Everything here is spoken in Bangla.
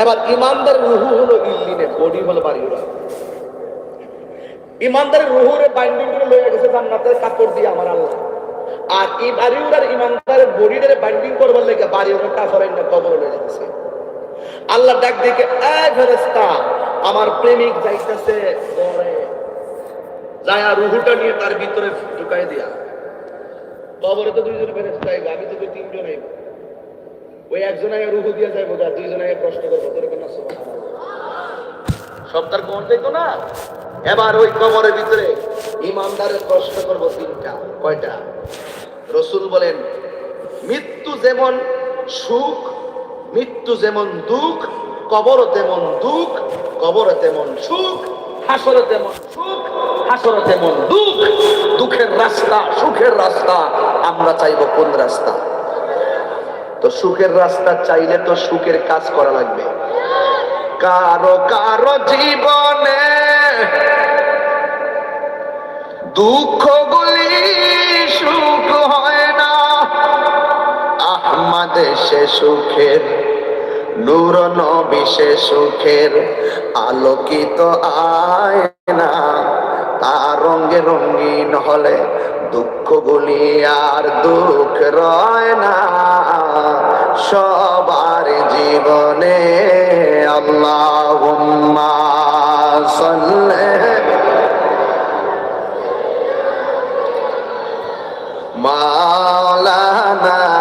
এবার ইমানদার রুহু হলো ইল্লিনে, বডি হলো বাড়িওরা ইমানদারের রুহুরে বাইন্ডিং করে লয়ে গেছে জান্নাতের কাপড় দিয়ে আমার আল্লাহ। আর এই বাড়িওরার ইমানদারের বডিটারে বাইন্ডিং করবার লেগে বাড়িওরা কাফারের না কবর লয়ে যাচ্ছে আল্লাহ ডাক দিকে এক ফেরেস্তা আমার প্রেমিক যাইতেছে যায়া রুহুটা নিয়ে তার ভিতরে ঢুকাই দিয়া। কবরে তো দুইজন ফেরেস্তা আমি তো তিনজন আইব। ওই একজন আগে রুহু দিয়ে যাইবো যা দুইজন আগে প্রশ্ন করব তোর কেন সব তার কোন দেখো না? এবার ওই কবরের ভিতরে ইমানদারের প্রশ্ন করব তিনটা, কয়টা? রসুল বলেন, মৃত্যু যেমন সুখ, মৃত্যু যেমন দুঃখ, কবর তেমন দুঃখ, কবর তেমন সুখ, হাসরে তেমন সুখ, হাসরে তেমন দুঃখ, দুঃখের রাস্তা, সুখের রাস্তা, আমরা চাইব কোন রাস্তা? তো সুখের রাস্তা চাইলে তো সুখের কাজ করা লাগবে। কারও কারও জীবনে দুঃখগুলি সুখ হয় না। আহমাদে সে সুখের নূর নবী সুখের, আলোকিত আয়না, তার রঙে রঙিন হলে দুঃখগুলি আর দুঃখ রয় না। সবার জীবনে আল্লাহ মালানা